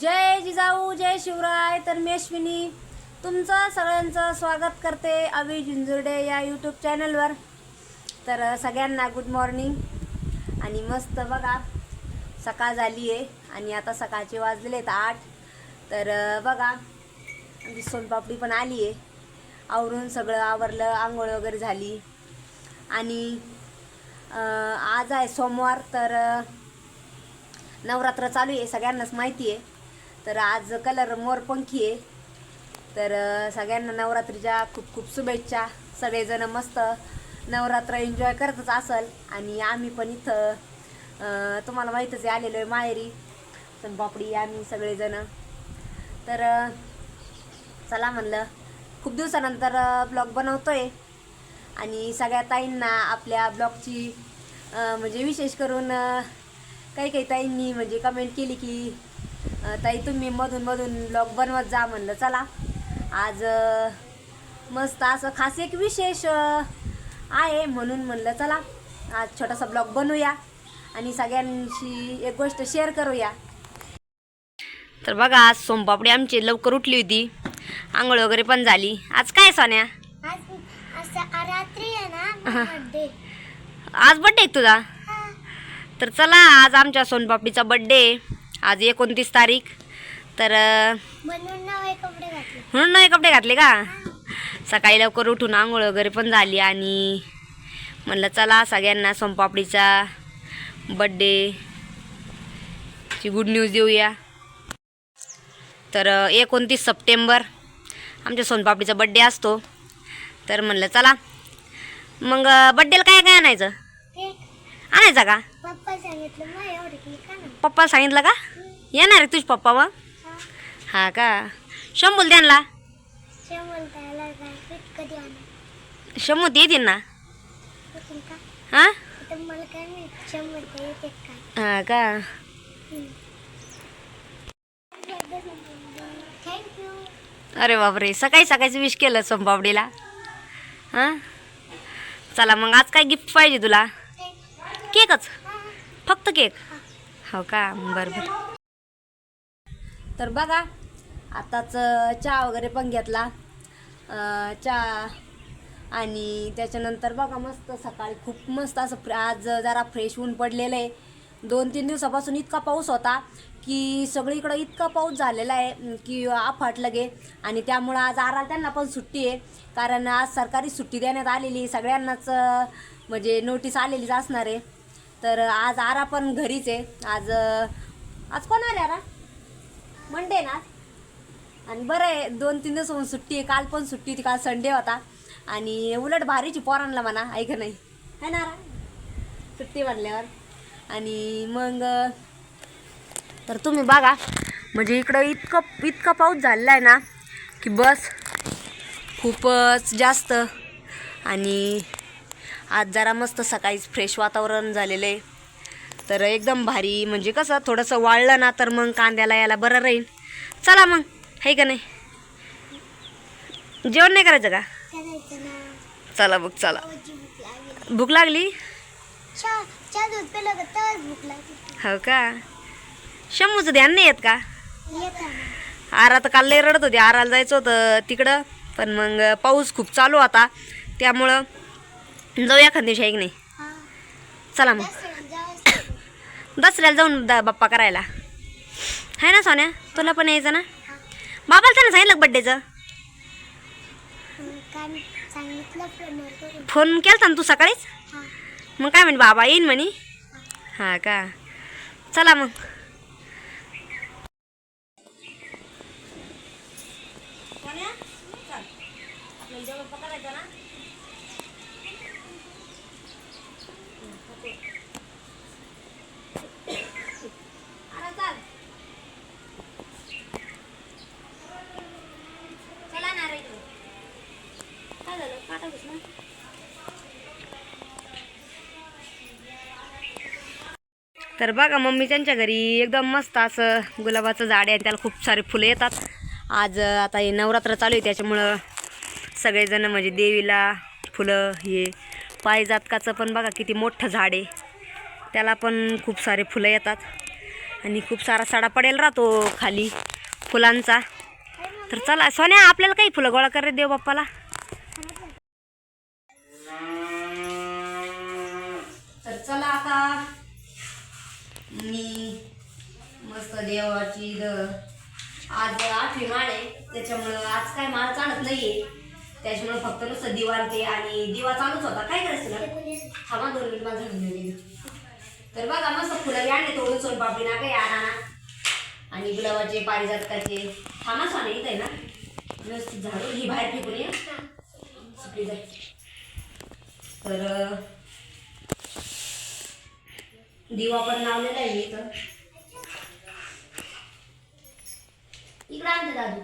जय जिजाऊ जय शिवराय तर मी अश्विनी तुमचं सगळ्यांचं स्वागत करते अभि झुंजुर्डे या यूट्यूब चॅनलवर तर सगळ्यांना गुड मॉर्निंग आणि मस्त बघा सकाळ झाली आहे आणि आता सकाळचे वाजले आहेत आठ. तर बघा आमची सोनपापडी पण आली आहे आवरून सगळं आवरलं आंघोळ वगैरे झाली. आणि आज आहे सोमवार तर नवरात्र चालू आहे सगळ्यांनाच माहिती आहे तर आज कलर मोरपंखी आहे. तर सगळ्यांना नवरात्रीच्या खूप खूप शुभेच्छा. सगळेजण मस्त नवरात्र एन्जॉय करतच असल. आणि आम्ही पण इथं तुम्हाला माहीतच आहे आलेलो आहे माहेरी. पापडी आम्ही सगळेजण. तर चला म्हणलं खूप दिवसानंतर ब्लॉग बनवतोय. आणि सगळ्या ताईंना आपल्या ब्लॉगची म्हणजे विशेष करून काही काही ताईंनी म्हणजे कमेंट केली की ताई तुम्ही मधून मधून ब्लॉग बनवत जा म्हणलं. चला. आज मस्त असं खास एक विशेष आहे म्हणून म्हणलं चला. आज छोटासा ब्लॉग बनवूया आणि सगळ्यांशी एक गोष्ट शेअर करूया. तर बघा आज सोमपापडी आमची लवकर उठली होती. आंघोळ वगैरे पण झाली. आज काय सोन्या? आज हा. बड्डे तुझा? तर चला आज आमच्या सोनपापडीचा बड्डे आज एकोणतीस तारीख. तर म्हणून नवे कपडे घातले. का? सकाळी लवकर उठून आंघोळ वगैरे पण झाली आणि म्हणलं चला सगळ्यांना सोनपापडीचा बड्डे ची गुड न्यूज देऊया. तर एकोणतीस सप्टेंबर आमच्या सोनपापडीचा बड्डे असतो. तर म्हणलं चला. मग बड्डेला काय काय आणायचं? आणायचा का? पप्पा सांगितलं मग एवढं केक का ना. पप्पा सांगितलं का? येणार आहे तुझे पप्पा मग हा. का? शंभूल त्यांना शेवल त्याला काय पीठ कधी आणा शंभूत येतील ना. का? हा? आता मला काय माहीत शंभर ते येते काय हा का? थँक्यू अरे बापरे सकाळी सकाळचं विश केलं सोमपापडीला हां? चला मग आज काय गिफ्ट पाहिजे तुला? केकच. फक्त केक. हो का? बरं बरं. तर बघा आताच चहा वगैरे पण घेतला. चहा आणि त्याच्यानंतर बघा मस्त सकाळी खूप मस्त असं आज जरा फ्रेश ऊन पडलेलं आहे दोन तीन दिवसापासून इतका पाऊस होता की सगळीकडं इतका पाऊस झालेला आहे की आफाट लगे. आणि त्यामुळं आज आरा त्यांना पण सुट्टी आहे. कारण आज सरकारी सुट्टी देण्यात आलेली आहे. सगळ्यांनाच म्हणजे नोटीस आलेलीच असणार आहे. तर आज आरा पण घरीच आहे. आज आज कोण आले आरा? मंडे ना आणि बरं आहे दोन तीन दिवस होऊन सुट्टी आहे. काल पण सुट्टी होती काल संडे होता. आणि उलट भारीची पोरांना म्हणा ऐक नाही? है ना आरा? सुट्टी म्हणल्यावर. आणि मग तर तुम्ही बघा म्हणजे इकडं इतकं इतका पाऊस झालेला आहे ना की बस खूपच जास्त. आणि आज जरा मस्त सकाळीच फ्रेश वातावरण झालेलं आहे तर एकदम भारी म्हणजे कसं थोडंसं वाळलं ना तर मग कांद्याला यायला बरं राहील. चला मग आहे का नाही? जेवण नाही करायचं का? चला बघ चला. भूक लागेल. हो का? शंभूचं ध्यान नाही येत का? आरा तर काल रडत होती. आराला जायचं होतं तिकडं. पण मग पाऊस खूप चालू होता. त्यामुळं जाऊ एखाद दिवशी आहे की नाही चला मग. दसऱ्याला जाऊन द बाप्पा करायला. आहे ना सोन्या? तुला पण यायचं ना? बाबाला त्यानं सांगितलं बड्डेचं फोन केला ना तू सकाळीच? मग काय म्हणे बाबा येईन म्हणे? हा का? चला मग चला ना रे काय झालं काटा घुसला तर बघा मम्मी त्यांच्या घरी एकदम मस्त असं गुलाबाचं झाड आहे आणि त्याला खूप सारे फुलं येतात. आज आता हे नवरात्र चालू आहे त्याच्यामुळं सगळेजण म्हणजे देवीला फुलं हे पायजातकाचं पण बघा किती मोठं झाड आहे. त्याला पण खूप सारे फुलं येतात. आणि खूप सारा साडा पडेल राहतो खाली फुलांचा. तर चला सोन्या आपल्याला काही फुलं गोळा करत देव बाप्पाला मी मस्त देवाची द आज आठवी माळ आहे त्याच्यामुळं आज काय माळ चालत नाहीये. त्याच्यामुळे फक्त नुसतं दिवा ते आणि दिवा चालूच होता. काय करायचं ना हा मा दोन मिनिट माझं घेऊन तर बघा मस्त फुलं बी आणले तोडून सोनपापडी ना काही आणा आणि गुलाबाचे पारिजातकाचे. थांबा स्वाने इथं आहे ना? व्यवस्थित झाडू ही बाहेर फेकून ये. तर दिवा पण लावलेला आहे इथं. इकडे आणते दादू.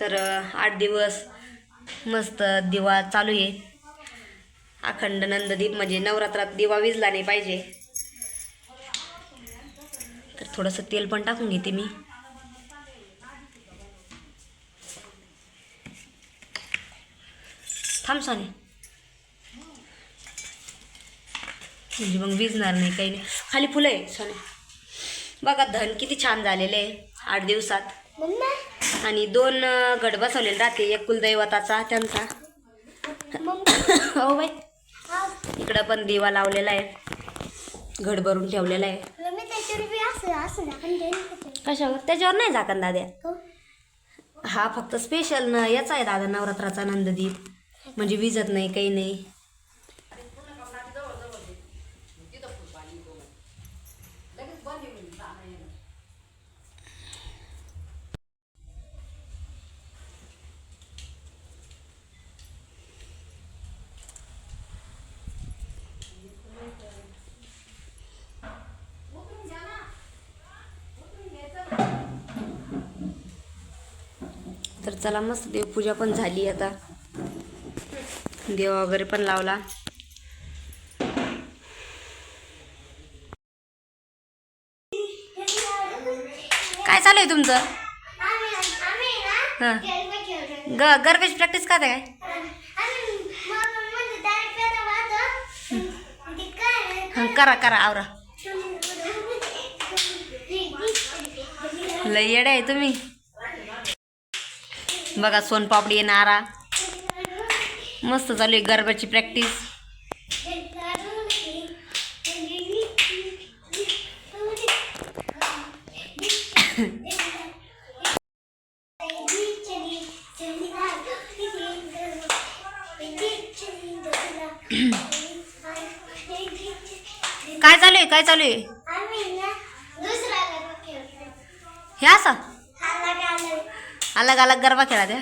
तर आठ दिवस मस्त दिवा चालू आहे. अखंड नंददीप म्हणजे नवरात्रात दिवा विजला नाही पाहिजे. तर थोडंसं तेल पण टाकून घेते मी. थांब सोने म्हणजे मग विजणार नाही काही नाही. खाली फुलं आहे सोने बघा धन किती छान झालेले आहे आठ दिवसात. आणि दोन घट बसवलेले राहते एक कुलदैवताचा त्यांचा. हो बाई. इकडं पण दिवा लावलेला आहे. घड भरून ठेवलेला आहे? कशावर? त्याच्यावर नाही झाकण दाद्या. हो हा फक्त स्पेशल न याचा आहे दादा नवरात्राचा नंददीप. म्हणजे विजत नाही काही नाही. तर चला मस्त देवपूजा पण झाली आता. देव वगैरे पण लावला. काय चालू आहे तुमचं? हां. ग गरबेची प्रॅक्टिस का काय? हां करा करा आवरा. लय येड आहे तुम्ही. बघा सोनपापडी येणारा मस्त चालू आहे गरब्याची प्रॅक्टिस. काय चालू आहे? काय चालू आहे? हे असं? अलग अलग गरबा खेळा त्या?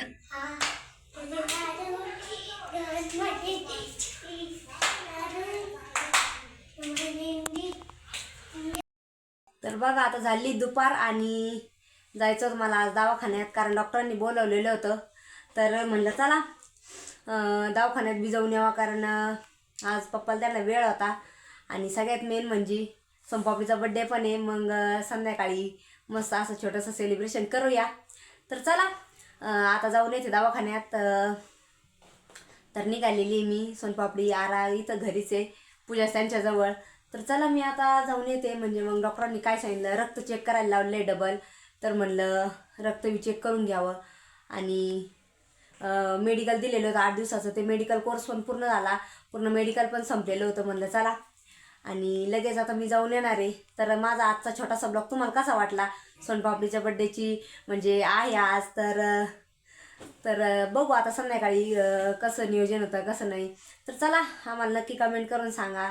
तर बघा आता झाली दुपार आणि जायचं होतं मला आज दवाखान्यात कारण डॉक्टरांनी बोलवलेलं होतं. तर म्हणलं चला दवाखान्यात बी जाऊन यावा कारण आज पप्पाला त्यांना वेळ होता आणि सगळ्यात मेन म्हणजे सोनपापडीचा बड्डे पण आहे. मग संध्याकाळी मस्त असं छोटंसं सेलिब्रेशन करूया. तर चला आता जाऊन येते दवाखान्यात. तर निघालेली आहे मी सोनपापडी आरा इथं घरीच आहे पूजा त्यांच्याजवळ. तर चला मी आता जाऊन येते. म्हणजे मग डॉक्टरांनी काय सांगितलं? रक्त चेक करायला लावलं आहे डबल तर म्हणलं रक्त चेक करून घ्यावं. आणि मेडिकल दिलेलं होतं आठ दिवसाचं. ते मेडिकल कोर्स पण पूर्ण झाला. पूर्ण मेडिकल पण संपलेलं होतं. म्हणलं चला. आणि लगेच आता मी जाऊन येणार आहे. तर माझा आजचा छोटासा ब्लॉग तुम्हाला कसा वाटला? सोनपापडीच्या बड्डेची म्हणजे आहे आज. तर तर बघू आता संध्याकाळी कसं नियोजन होतं कसं नाही. तर चला आम्हाला नक्की कमेंट करून सांगा.